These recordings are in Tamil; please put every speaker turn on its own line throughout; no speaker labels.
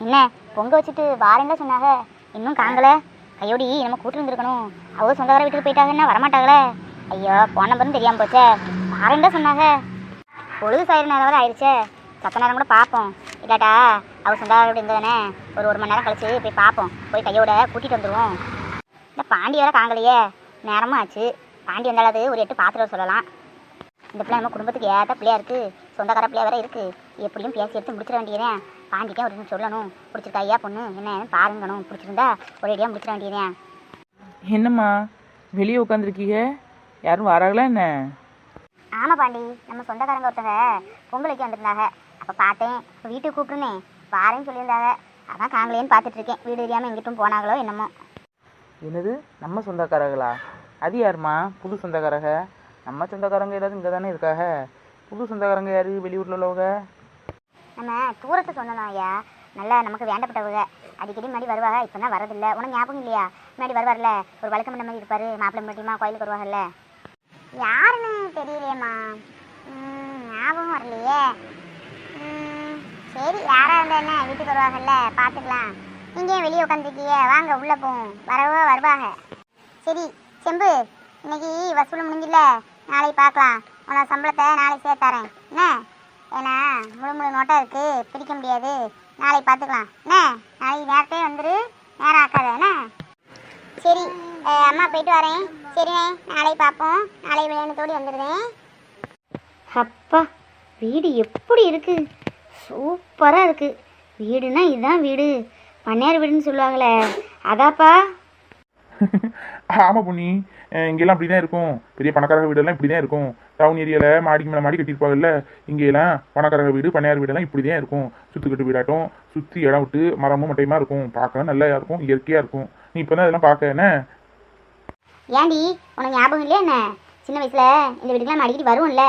என்ன பொங்க வச்சுட்டு வாரேன்ல சொன்னாங்க இன்னும் காங்கல. ஐயோடி நம்ம கூட்டு இருந்திருக்கணும். அவங்க சொந்தக்கார வீட்டுக்கு போயிட்டாங்கன்னா வரமாட்டாங்களே. ஐயோ போன நம்பரும் தெரியாமல் போச்சே. வாரேன்ல சொன்னாங்க பொழுது சாயிர நேரம் வரை ஆயிடுச்சே. சத்த நேரம் கூட பார்ப்போம். இல்லாட்டா அவ சொந்தக்கார வீடு இங்கே ஒரு ஒரு மணி நேரம் கழிச்சு போய் பார்ப்போம். போய் கையோட கூட்டிகிட்டு வந்துடுவோம் இந்த பாண்டி வேற காங்கலையே. நேரமும் ஆச்சு. பாண்டி வந்தாலாவது ஒரு எட்டு பாத்திரம் வர சொல்லலாம். இந்த பிள்ளை நம்ம குடும்பத்துக்கு ஏற்ற பிள்ளையா இருக்குது சொந்தக்கார பிள்ளையா வேற இருக்குது எப்படியும் பேசி எடுத்து முடிச்சிட வேண்டியதேன் பாண்டிக்கே ஒரு சொல்லணும். பிடிச்சிருக்கா ஐயா பொண்ணு? என்ன பாருங்கணும். பிடிச்சிருந்தா ஒரேடியாக முடிச்சிட வேண்டியதேன்
என்னம்மா? வெளியே உட்காந்துருக்கீங்க யாரும் வராங்களா என்ன?
ஆமாம் பாண்டி. நம்ம சொந்தக்காரங்க ஒருத்தங்க பொங்கலுக்கு வந்திருந்தாங்க. அப்போ பார்த்தேன். இப்போ வீட்டுக்கு கூப்பிட்டுனே வாரேன்னு சொல்லியிருந்தாங்க. அதான் காங்கலேன்னு பார்த்துட்டு இருக்கேன் வீடு தெரியாமல் எங்கிட்டும் போனாங்களோ என்னமோ.
என்னது? நம்ம சொந்தக்காரங்களா? அது யாரும்மா? புது சொந்தக்காரங்க? நம்ம சொந்தக்காரங்க ஏதாவது இங்கே தானே இருக்காக புது சொந்தக்காரங்க யாரு? வெளியூரில் உள்ளவங்க?
நம்ம தூரத்தை சொன்னோம் ஐயா நல்லா நமக்கு வேண்டப்பட்டவங்க. அடிக்கடி முன்னாடி வருவாங்க இப்போ தான் வரதில்லை. உனக்கு ஞாபகம் இல்லையா? முன்னாடி வருவார்ல ஒரு வழக்கம் பண்ண மாதிரி இருப்பாரு மாப்பிள்ளை மட்டுமா கோயிலுக்கு வருவாங்கல்ல. யாருன்னு தெரியலையேம்மா. ம், ஞாபகம் வரலையே. சரி யாராக இருந்தா என்ன? வீட்டுக்கு வருவாங்கல்ல பார்த்துக்கலாம். நீங்க ஏன் வெளியே உட்காந்துருக்கீங்க வாங்க உள்ளே போவோம். வரவோ வருவாங்க. சரி செம்பு இன்னைக்கு வசூல் முடிஞ்சில்ல? நாளைக்கு பார்க்கலாம். உனக்கு சம்பளத்தை நாளைக்கு சேர்த்தாரேன் என்ன? ஏன்னா முழு முழு நோட்டா இருக்கு. பிடிக்க முடியாது. நாளைக்கு பார்த்துக்கலாம். என்ன? நாளைக்கு நேரத்தே வந்துரு. நேரம் ஆக்காத. என்ன? சரி. அம்மா போயிட்டு வரேன். சரிண்ணே. நாளைக்கு பார்ப்போம். நாளைக்கு விளையாண்டத்தோடு வந்துடுறேன் அப்பா வீடு எப்படி இருக்கு? சூப்பராக இருக்கு. வீடுனா இதுதான் வீடு. பண்ணையார் வீடுன்னு சொல்லுவாங்களே. அதாப்பா.
ஆமாம் பொண்ணி இங்கெல்லாம் அப்படி தான் இருக்கும். பெரிய பணக்காரக வீடெல்லாம் இப்படி தான் இருக்கும் டவுன் ஏரியாவில் மாடிக்கு மேலே மாடி கட்டியிருப்பாங்கல்ல இங்கெல்லாம் பணக்காரக வீடு பண்ணையார் வீடெல்லாம் இப்படி தான் இருக்கும். சுற்றுக்கட்டு வீடாட்டம் சுற்றி இடம் விட்டு மரமும் மட்டையுமா இருக்கும். பார்க்க நல்லா இருக்கும் இயற்கையாக இருக்கும். நீ இப்போ தான் இதெல்லாம் பார்க்க என்ன?
ஏண்டி உனக்கு ஞாபகம் இல்லையா என்ன? சின்ன வயசில் இந்த வீட்டுக்குலாம் அடிக்கடி வருவோம்ல.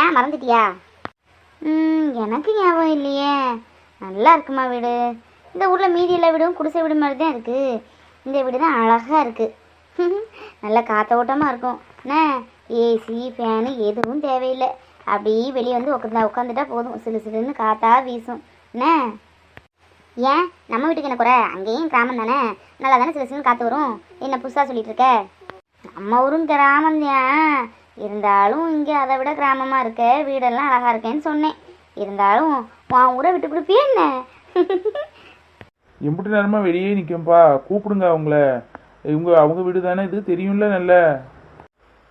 ஏன் மறந்துட்டியா? ம் எனக்கு ஞாபகம் இல்லையே. நல்லா இருக்குமா வீடு. இந்த ஊரில் மீதி எல்லா வீடும் குடிசை வீடு மாதிரி தான் இருக்குது இந்த வீடு தான் அழகாக இருக்குது நல்ல காத்தோட்டமாக இருக்கும். என்ன? ஏசி ஃபேனு எதுவும் தேவையில்லை. அப்படியே வெளியே வந்து உட்காந்து உட்காந்துட்டா போதும். சிலு சிலுன்னு காத்தா வீசும். என்ன? ஏன்? நம்ம வீட்டுக்கு என்ன குறை? அங்கேயும் கிராமம் தானே? நல்லா தானே சில சிலுன்னு காற்று வரும்? என்ன புதுசாக சொல்லிட்டு இருக்க? நம்ம ஊரும் கிராமம் தான். இருந்தாலும் இங்கே அதை விட கிராமமாக இருக்க? வீடெல்லாம் அழகாக இருக்கேன்னு சொன்னேன். இருந்தாலும் உன் ஊரை விட்டு கொடுப்பியே என்ன?
எப்படி நேரமாக வெளியே நிற்கும்பா கூப்பிடுங்க அவங்கள. இவங்க அவங்க வீடு தானே இது? தெரியும்ல நல்ல.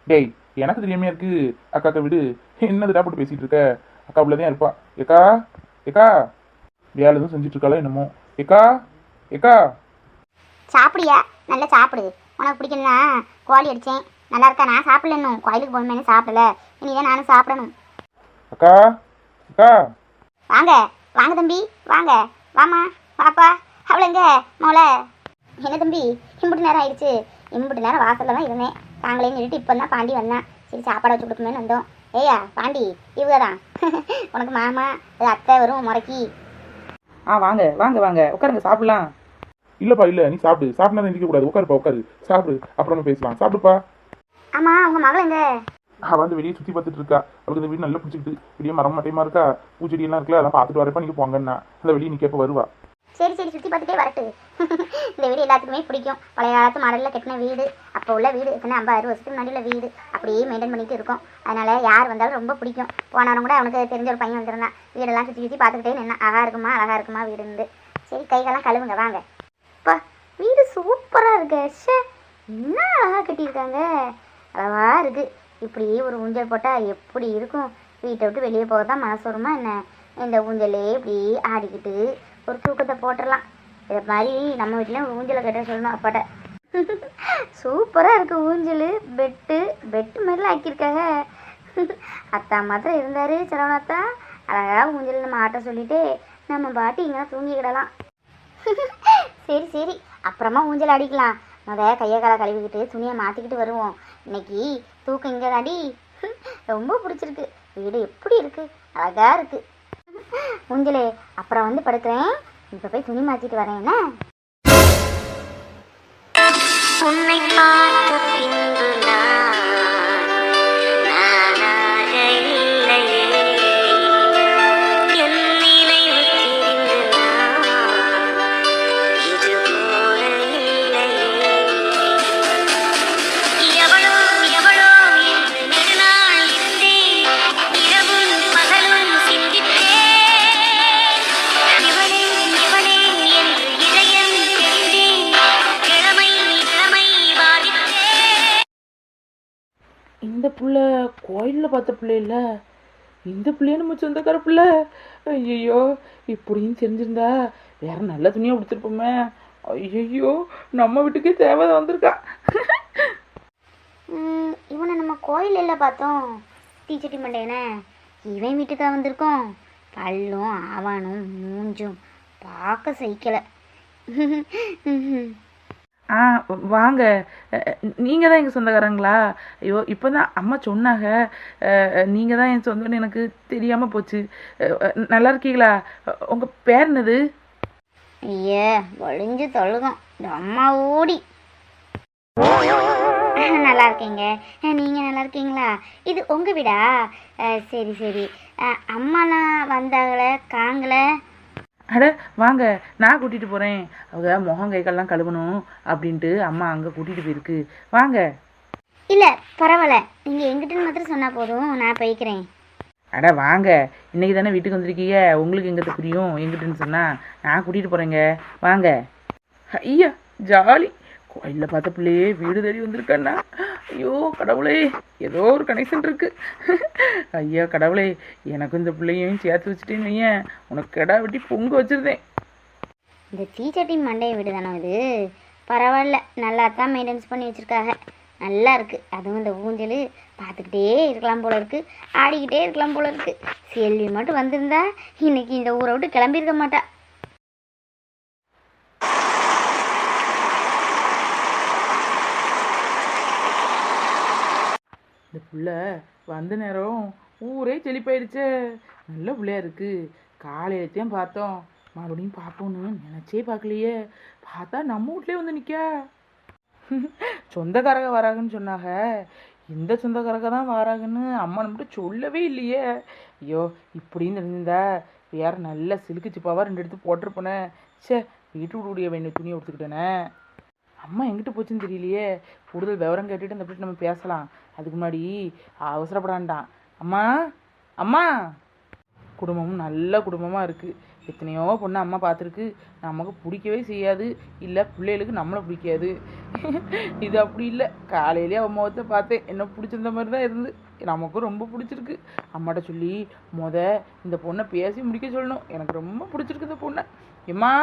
டேய் எனக்கு தெரியாமையா இருக்கு? அக்கா அக்கா வீடு. என்னதுடா போட்டு பேசிட்டு இருக்க? அக்கா உள்ள தான் இருப்பா. ஏக்கா? ஏக்கா? வேலை எதுவும் செஞ்சுட்டு இருக்காளா என்னமோ. ஏக்கா? ஏக்கா?
சாப்பிடியா? நல்லா சாப்பிடு. உனக்கு பிடிக்கலனா கோழி அடித்தேன் நல்லா இருக்கா? நான் சாப்பிடல இன்னும். கோயிலுக்கு போகணுமே சாப்பிடல. இனிதான் நானும் சாப்பிடணும்.
அக்கா? அக்கா
வாங்க. வாங்க தம்பி. வாங்க. வாமா பாப்பா அவளைங்க? மோள என்ன தம்பி? இம்புட்டு நேரம் ஆயிடுச்சு. இம்புட்டு நேரம் வாசல்ல தான் இருந்தேன். தாங்களே நின்றுட்டு இப்போ தான் பாண்டி வந்தான். சரி சாப்பாடு வச்சு கொடுக்குமேன்னு வந்தோம். ஏய்யா பாண்டி இவங்க தான் உனக்கு மாமா இது அத்தை வரும் முறைக்கி.
ஆ வாங்க வாங்க வாங்க. உட்காருங்க சாப்பிடலாம்.
இல்லப்பா இல்ல நீ சாப்பிடு. சாப்பிட்டா எந்திரிக்க கூடாது. உட்காருப்பா உட்காரு. சாப்பிடு. அப்புறமா பேசலாம். சாப்பிடுப்பா.
ஆமாம் உங்கள் மகள் எங்க?
வந்து வெளியே சுத்தி பார்த்துட்டு இருக்கா. அவளுக்கு இந்த வீடு நல்லா பிடிச்சிக்கிட்டு. வெளியே மரம் மட்டையமா இருக்கா? பூச்செடி எல்லாம் இருக்குல்ல அதெல்லாம் பார்த்துட்டு வரப்ப நீங்க போங்கன்னா அந்த வெளியே நிக்கப்ப வருவா.
சரி சரி சுற்றி பார்த்துட்டே வரட்டு. இந்த வீடு எல்லாத்துக்குமே பிடிக்கும். பழைய காலத்து மாடலில் கட்டின வீடு அப்போ உள்ள வீடு எத்தனை ஐம்பது அறுபது வருஷத்துக்கு முன்னாடி உள்ள வீடு அப்படியே மெயின்டைன் பண்ணிட்டு இருக்கோம். அதனால யார் வந்தாலும் ரொம்ப பிடிக்கும். போனவரும் கூட அவனுக்கு தெரிஞ்ச ஒரு பையன் வந்திருந்தான். வீடெல்லாம் சுற்றி சுற்றி பார்த்துக்கிட்டே நின்னா அழகா இருக்குமா அழகாக இருக்குமா வீடுந்து சரி கைகள்லாம் கழுவுங்க வாங்க. அப்பா வீடு சூப்பராக இருக்கு. ஷே என்ன அழகாக கட்டியிருக்காங்க. அழகாக இருக்கு. இப்படி ஒரு ஊஞ்சல் போட்டால் எப்படி இருக்கும்? வீட்டை விட்டு வெளியே போக தான் மனசு வருமா என்ன? இந்த ஊஞ்சலே இப்படி ஆடிக்கிட்டு ஒரு தூக்கத்தை போட்டுடலாம். இதை மாதிரி நம்ம வீட்டிலையும் ஊஞ்சலை கட்ட சொல்லணும் அப்பாட்ட. சூப்பராக இருக்குது ஊஞ்சல் பெட்டு பெட்டு மாதிரிலாம் ஆக்கியிருக்காங்க. அத்தா மாத்திரம் இருந்தார் சிரவணத்தா அழகாக ஊஞ்சல் நம்ம ஆட்ட சொல்லிட்டு நம்ம பாட்டி இங்கே தூங்கிக்கிடலாம் சரி சரி. அப்புறமா ஊஞ்சல் அடிக்கலாம் முத கையை காலை கழுவிக்கிட்டு துணியை மாற்றிக்கிட்டு வருவோம். இன்னைக்கு தூக்கம் இங்கே தாண்டி ரொம்ப பிடிச்சிருக்கு. வீடு எப்படி இருக்குது அழகாக இருக்குது ஊஞ்சலே அப்புறம் வந்து படுக்கிறேன். இப்போ போய் துணி மாற்றிட்டு வரேன் என்ன?
இந்த பிள்ளை கோயிலில் பார்த்த பிள்ளை இல்லை. இந்த பிள்ளைய நம்ம சொந்தக்கார பிள்ளை. ஐயோ இப்படியும் தெரிஞ்சிருந்தா வேற நல்ல துணியை கொடுத்துருப்போமே ஐயோ நம்ம வீட்டுக்கே தேவை வந்திருக்கா.
ம், இவனை நம்ம கோயிலில் பார்த்தோம். தீச்சட்டி மண்டையனே. இவன் வீட்டுக்கா வந்திருக்கோம். பல்லும் ஆவானும் மூஞ்சும் பார்க்க சைக்கலை
ஆ வாங்க. நீங்கள் தான் எங்கள் சொந்தக்காரங்களா? ஐயோ இப்போ தான் அம்மா சொன்னாங்க. நீங்கள் தான் என் சொந்தம்னு எனக்கு தெரியாமல் போச்சு. நல்லா இருக்கீங்களா? உங்கள் பேர் என்னது?
ஐயே வலிஞ்சு தொழுகும். அம்மா ஓடி நல்லா இருக்கீங்க. நீங்கள் நல்லா இருக்கீங்களா? இது உங்கள் வீடா? சரி சரி. அம்மாலாம் வந்தாங்களே? காங்களே
அட வாங்க நான் கூட்டிகிட்டு போகிறேன் அவங்க முகம் கை கால்லாம் கழுவணும் அப்படின்ட்டு அம்மா அங்கே கூட்டிகிட்டு போயிருக்கு. வாங்க.
இல்லை பரவாயில்ல. நீங்கள் எங்கிட்டன்னு மாத்திரம் சொன்னால் போதும். நான் போய்க்கிறேன்.
அட வாங்க. இன்னைக்கு தானே வீட்டுக்கு வந்திருக்கீங்க? உங்களுக்கு எங்கிட்ட புரியும்? எங்கிட்டன்னு சொன்னால் நான் கூட்டிகிட்டு போகிறேங்க வாங்க. ஐயா ஜாலி. வயலில் பார்த்த பிள்ளையே வீடு தேடி வந்திருக்கண்ணா ஐயோ கடவுளே ஏதோ ஒரு கனெக்ஷன் இருக்கு. ஐயோ கடவுளே எனக்கும் இந்த பிள்ளையும் சேர்த்து வச்சுட்டேன்னு வையேன். உனக்கு கடா வெட்டி பொங்க வச்சுருந்தேன்.
இந்த தீச்சட்டி மண்டைய வீடு தானே இது? பரவாயில்ல நல்லா தான் மெயின்டெனன்ஸ் பண்ணி வச்சுருக்காங்க. நல்லா இருக்குது அதுவும் இந்த ஊஞ்சல் பார்த்துக்கிட்டே இருக்கலாம் போல இருக்குது ஆடிக்கிட்டே இருக்கலாம் போல இருக்குது செல்வி மட்டும் வந்திருந்தா இன்னைக்கு இந்த ஊரை விட்டு கிளம்பியிருக்க மாட்டா.
புள்ள வந்த நேரம் ஊரே செழிப்பாயிடுச்சே நல்ல பிள்ளையா இருக்கு. காலையிலத்தையும் பார்த்தோம். மறுபடியும் பார்ப்போன்னு நினச்சே பார்க்கலையே. பார்த்தா நம்ம வீட்லயே வந்து நிற்க சொந்தக்காரங்க வராங்கன்னு சொன்னாங்க. இந்த சொந்தக்காரங்க தான் வராங்கன்னு அம்மா நம்மகிட்ட சொல்லவே இல்லையே. ஐயோ இப்படின்னு தெரிஞ்சிருந்தா வேற நல்ல சிலுக்கு சிப்பாவா ரெண்டு எடுத்து போட்டிருப்பேனே. ச்சே வீட்டு விடைய வேண்டிய துணியை எடுத்துக்கிட்டேனே அம்மா எங்கிட்ட போச்சுன்னு தெரியலையே. கூடுதல் விவரம் கேட்டுட்டு அந்த பிள்ளை நம்ம பேசலாம். அதுக்கு முன்னாடி அவசரப்படாண்டான் அம்மா அம்மா. குடும்பமும் நல்ல குடும்பமாக இருக்குது எத்தனையோ பொண்ணு அம்மா பார்த்துருக்கு. நமக்கு பிடிக்கவே செய்யாது. இல்லை பிள்ளைகளுக்கு நம்மளை பிடிக்காது. இது அப்படி இல்லை. காலையிலேயே அவன் முகத்தை பார்த்தேன். என்ன பிடிச்சிருந்த மாதிரி தான் இருந்து. நமக்கும் ரொம்ப பிடிச்சிருக்கு. அம்மாட்ட சொல்லி முத இந்த பொண்ணை பேசி முடிக்க சொல்லணும். எனக்கு ரொம்ப பிடிச்சிருக்கு இந்த பொண்ணை. எம்மா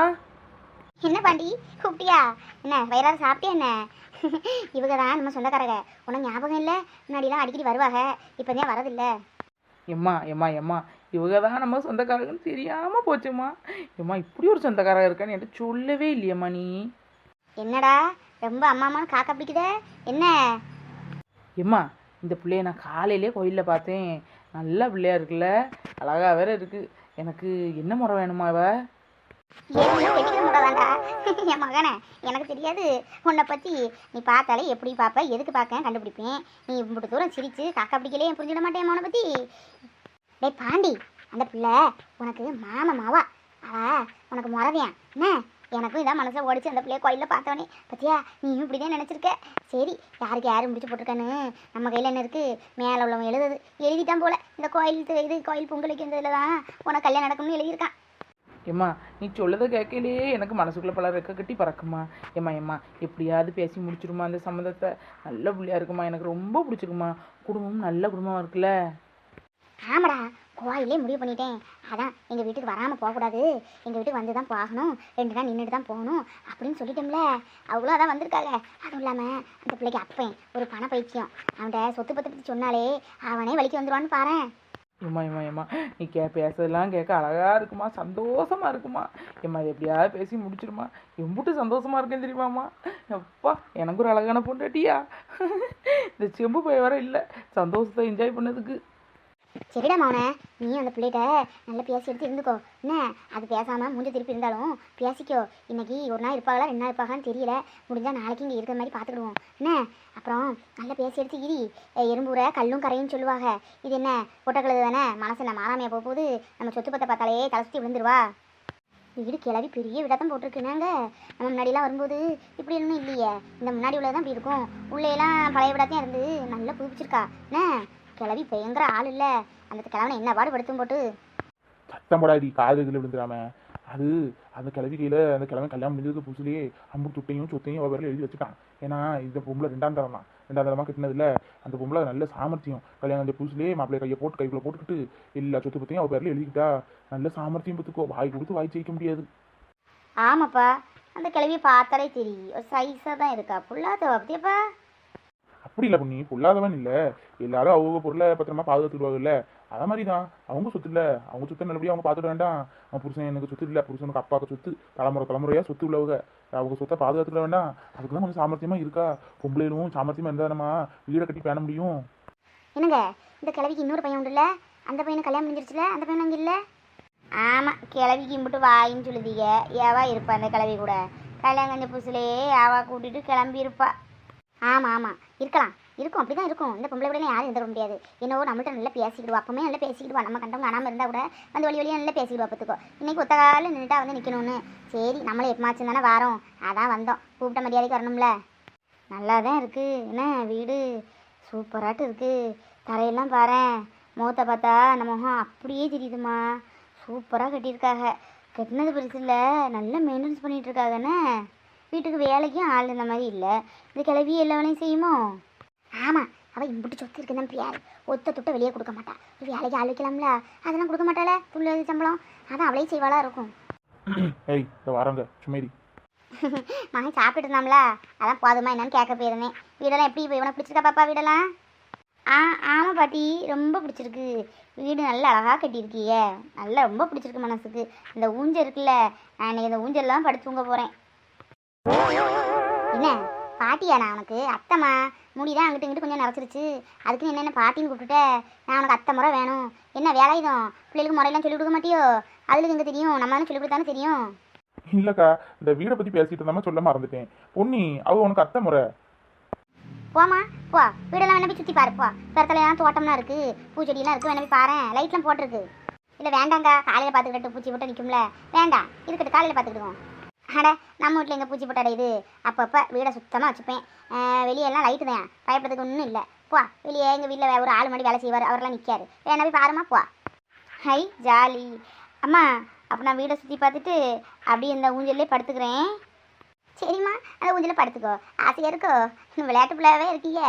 என்ன பாண்டி? கூப்பிட்டியா? என்ன வயிறார சாப்பிட்டியா என்ன? இவங்க தான் நம்ம சொந்தக்காரங்க உனக்கு ஞாபகம் இல்லை? முன்னாடிலாம் அடிக்கடி வருவாங்க இப்போ தான் வரதில்லை
எம்மா எம்மா எம்மா. இவங்க தான் நம்ம சொந்தக்காரங்கன்னு தெரியாமல் போச்சும்மா. எம்மா இப்படி ஒரு சொந்தக்காரங்க இருக்கான்னு என்கிட்ட சொல்லவே இல்லையம்மா நீ.
என்னடா? ரொம்ப அம்மா அம்மான்னு காக்கா பிடிக்குதே? என்ன?
எம்மா இந்த பிள்ளைய நான் காலையிலே கோயிலில் பார்த்தேன். நல்ல பிள்ளையா இருக்குல்ல. அழகா வேற இருக்கு. எனக்கு என்ன முறை வேணுமா இவ?
ஏன் வெட்டிக்கிற முறைதான்டா என் மகனே எனக்கு தெரியாது. உன்னை பற்றி நீ பார்த்தாலே எப்படி பார்ப்ப எதுக்கு பார்க்க கண்டுபிடிப்பேன். நீ இப்படி தூரம் சிரிச்சு காக்கா பிடிக்கலே புரிஞ்சிட மாட்டேன் உன்னை பற்றி டேய் பாண்டி அந்த பிள்ளை உனக்கு மாம மாவா. அவ உனக்கு முறவையான். என்ன? எனக்கும் இதான் மனசை ஓடிச்சு அந்த பிள்ளைய கோயிலில் பார்த்தோன்னே பத்தியா நீயும் இப்படி தான் நினச்சிருக்க? சரி யாருக்கு யாரும் முடிச்சு போட்டிருக்கான்னு? நம்ம கையில் என்ன இருக்குது மேலே உள்ளவன் எழுதுது. எழுதிட்டான் போல. இந்த கோயில் இது கோயில் பொங்கலுக்கு இந்த தான் உனக்கு கல்யாணம் நடக்கும்னு எழுதியிருக்கான்.
ஏம்மா நீ சொல்லதை கேட்கலையே எனக்கு மனசுக்குள்ளே பல ரெக்க கட்டி பறக்குமா ஏம்மா ஏம்மா எப்படியாவது பேசி முடிச்சிருமா அந்த சம்மந்தத்தை. நல்ல பிள்ளையா இருக்குமா எனக்கு ரொம்ப பிடிச்சிருக்குமா குடும்பம் நல்ல குடும்பமாக இருக்குல்ல?
ஆமாடா கோயிலே முடிவு பண்ணிட்டேன். அதான் எங்கள் வீட்டுக்கு வராமல் போகக்கூடாது. எங்கள் வீட்டுக்கு வந்து தான் போகணும் ரெண்டு நாள் நின்றுட்டு தான் போகணும் அப்படின்னு சொல்லிட்டோம்ல. அவ்வளோ அதான் வந்திருக்காங்க. அதுவும் இல்லாமல் அந்த பிள்ளைக்கு அப்பேன் ஒரு பண பைத்தியம். அவன்கிட்ட சொத்து பத்து பற்றி சொன்னாலே அவனே வலிக்கு வந்துடுவான்னு பாரேன்.
ஏம்மா ஏம்மா ஏம்மா நீ கே பேசுறதெல்லாம் கேட்க அழகாக இருக்குமா? சந்தோஷமா இருக்குமா? ஏம்மா எப்படியாவது பேசி முடிச்சிருமா எம்புட்டு சந்தோஷமாக இருக்கேன்னு தெரியுமாம்மா? அப்பா எனக்கு ஒரு அழகான பொண்டாட்டியா? இந்த செம்பு பைய வர இல்லை. சந்தோஷத்தை என்ஜாய் பண்ணதுக்கு.
சரிடா மௌனே நீ அந்த பிள்ளைகிட்ட நல்லா பேசி எடுத்து இருந்துக்கோ. என்ன? அது பேசாமல் மூஞ்சி திருப்பி இருந்தாலும் பேசிக்கோ. இன்னைக்கு ஒரு நாள் இருப்பாங்களா ரெண்டு நாள் இருப்பாங்கன்னு தெரியல. முடிஞ்சால் நாளைக்கு இங்கே இருக்கிற மாதிரி பார்த்துக்கிடுவோம். என்ன? அப்புறம் நல்லா பேசி எடுத்து இரி. எறும்பூரை கல்லும் கரையும் சொல்லுவாங்க. இது என்ன? பொட்டக்கழுது தானே? மனசு நான் மாறாமையாக போக போகுது நம்ம சொத்து பத்தை பார்த்தாலே தலை சுற்றி விழுந்துருவா. வீடு கிளவி பெரிய விடத்தான் போட்டிருக்குனாங்க. நம்ம முன்னாடிலாம் வரும்போது இப்படி ஒன்றும் இல்லையே. இந்த முன்னாடி உள்ளதான் இப்படி இருக்கும். உள்ளேலாம் பழைய விடத்தான் இருந்து நல்லா புதுப்பிச்சிருக்கா. என்ன? கிளவி பயங்கர ஆள் இல்லை. அந்த கிழவனை என்ன பாடு படுத்தும் போட்டு.
சத்தம் போடாடி காது இதில் விழுந்துடாம அது அந்த கிளவி கையில் அந்த கிழமை கல்யாணம் முடிஞ்சதுக்கு புதுசுலேயே அம்பு துட்டையும் சொத்தையும் அவ பேரில் எழுதி வச்சுட்டான். ஏன்னா இந்த பொம்பளை ரெண்டாம் தரம். தான் ரெண்டாம் தரமாக கட்டினதில்ல அந்த பொம்பளை நல்ல சாமர்த்தியம். கல்யாணம் அந்த புதுசுலேயே மாப்பிள்ளை கையை போட்டு கைக்குள்ளே போட்டுக்கிட்டு எல்லா சொத்து பற்றியும் அவ பேரில் எழுதிக்கிட்டா. நல்ல சாமர்த்தியம் பத்துக்கோ. வாய் கொடுத்து வாய் ஜெயிக்க முடியாது.
ஆமாப்பா. அந்த கிளவியை பார்த்தாலே தெரியும். ஒரு சைஸாக தான் இருக்கா. புள்ளாத்தவா பத்தியப்பா
அப்படி இல்லை பொண்ணி பொல்லாதவன் இல்லை. எல்லாரும் அவங்க பொருளை பத்திரமா பாதுகாத்துடுவாங்கல்ல அதே மாதிரி தான் அவங்க சொத்து இல்லை. அவங்க சொத்தை நல்லபடியாக அவங்க பார்த்துட வேண்டாம். அவன் புருஷன் எனக்கு சொத்து இல்லை. புருஷனுக்கு அப்பாவுக்கு சொத்து. தலைமுறை தலைமுறையாக சொத்து உள்ளவங்க. அவங்க சொத்தை பாதுகாத்துட வேண்டாம். அதுக்கு தான் கொஞ்சம் சாமர்த்தியமாக இருக்கா? பொம்பளையிலும் சாமர்த்தியமாக இருந்தால் நம்ம வீடை கட்டி பேண முடியும்.
என்னங்க? இந்த கிழவிக்கு இன்னொரு பையன் உண்டுல்ல அந்த பையனை கல்யாணம் முடிஞ்சிருச்சுல? அந்த பையன் அங்கே இல்லை? ஆமாம் கிழவிக்கு கும்பிட்டு வாயின்னு சொல்லுதீங்க. ஏவா இருப்பா அந்த கிழவி கூட. கல்யாணம் கஞ்ச புதுசுலேயே ஏவா கூட்டிட்டு கிளம்பி இருப்பா ஆமாம் ஆமாம் இருக்கலாம். இருக்கும். அப்படி தான் இருக்கும். இந்த பொம்பளை கூட யாரும் இருந்துட முடியாது. என்னவோ நம்மள்ட்ட நல்லா பேசிக்கிடுவோம் அப்பவுமே நல்லா பேசிக்கிடுவா. நம்ம கண்டவங்க காணாமல் இருந்தால் கூட அந்த வழி வழியாக நல்லா பேசிக்கிடுவா பார்த்துக்கோ. இன்னைக்கு ஒத்த காலில் நின்றுட்டா வந்து நிற்கணும்னு சரி நம்மளே எப்பமாச்சும் தானே வாரோம். அதான் வந்தோம். கூப்பிட்ட மரியாதைக்கு வரணும்ல. நல்லா தான் இருக்குது என்ன வீடு? சூப்பராட்டு இருக்குது தரையெல்லாம் பாரேன். முகத்தை பார்த்தா அந்த முகம் அப்படியே தெரியுதுமா சூப்பராக கட்டியிருக்காங்க கட்டினது பெருசு இல்லை. நல்லா மெயின்டெனன்ஸ் பண்ணிகிட்டு இருக்காங்கண்ணே வீட்டுக்கு வேலைக்கும் ஆள் இந்த மாதிரி இல்லை. இந்த கிளவி எல்லா வேலையும் செய்யுமோ? ஆமாம் அவள் இம்பிட்டு சொத்து இருக்குன்னு பியார் ஒத்த தொட்ட வெளியே கொடுக்க மாட்டா. ஒரு வேலைக்கு ஆள் வைக்கலாம்ல. அதெல்லாம் கொடுக்க மாட்டாளே புள்ள சம்பளம். அதான் அவளே செய்வாளா இருக்கும்.
ஏய் இந்த வாரங்க சுமேரி
மகன் சாப்பிட்டு இருந்தாம்ல அதான் போதுமா என்னன்னு கேட்க போயிருந்தேன். வீடெல்லாம் எப்படி இவனை பிடிச்சிருக்கா பாப்பா வீடெல்லாம்? ஆ ஆமாம் பாட்டி ரொம்ப பிடிச்சிருக்கு. வீடு நல்லா அழகாக கட்டியிருக்கியே. நல்லா ரொம்ப பிடிச்சிருக்கு மனசுக்கு. இந்த ஊஞ்சல் இருக்குல்ல நான் இன்னைக்கு இந்த ஊஞ்சல்லாம் படுத்து தூங்க போகிறேன் என்ன? பாட்டியா நான் உனக்கு? அத்தைம்மா முடிதான் அங்கிட்டு இங்கிட்டு கொஞ்சம் நிறச்சிருச்சு அதுக்கு என்னென்ன பாட்டின்னு கூப்பிட்டுட்ட? நான் உனக்கு அத்தை முறை வேணும். என்ன வேலையுதும் பிள்ளைகளுக்கு முறையெல்லாம் சொல்லிக் கொடுக்க மாட்டியோ? அதுக்கு எங்கே தெரியும்? நம்ம தானே சொல்லிக் கொடுத்தானே தெரியும்.
இல்லைக்கா இந்த வீடை பற்றி பேசிட்டு இருந்தாம சொல்ல மறந்துட்டேன். பொன்னி அவ உனக்கு அத்தை முறை.
போமா போ. வீடெல்லாம் வேணா போய் சுற்றி பாரு போ. பிறத்தலையெல்லாம் தோட்டம்லாம் இருக்கு. பூச்செடியெல்லாம் இருக்கு வேணா போய் பாரு லைட்லாம் போட்டிருக்கு. இல்லை வேண்டாங்க காலையில் பார்த்துக்கிட்டு பூச்சி போட்டு நிற்கும்ல வேண்டாம். இருக்கட்டும் காலையில் பார்த்துக்கிடுவோம். அட நம்ம வீட்டில் எங்கள் பூச்சி போட்டு இது? அப்பப்போ வீடை சுத்தமாக வச்சுப்பேன். வெளியெல்லாம் லைட்டு தான் பயப்படுறதுக்கு ஒன்றும் இல்லை. போ வெளியே எங்கள் வீட்டில் ஒரு ஆள் மணி வேலை செய்வார். அவரெல்லாம் நிற்காரு வேணா போய் பாருமா போ. Hi jolly. அம்மா அப்போ நான் வீடை சுற்றி பார்த்துட்டு அப்படியே இந்த ஊஞ்சல்லே படுத்துக்கிறேன். சரிம்மா அந்த ஊஞ்சலில் படுத்துக்கோ. ஆசையாக இருக்கோ? இன்னும் விளையாட்டு பிள்ளையாவே இருக்கீங்க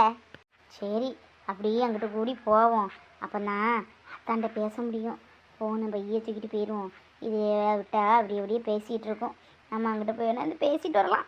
சரி அப்படியே அங்கிட்ட கூடி போவோம். அப்போ தான் அத்தாண்ட பேச முடியும். ஃபோன் நம்ம தூக்கிட்டு போயிடுவோம். இது விட்டால் அப்படி அப்படியே பேசிகிட்டு இருக்கோம். நம்ம அங்கிட்ட போய் வேணா வந்து பேசிட்டு வரலாம்.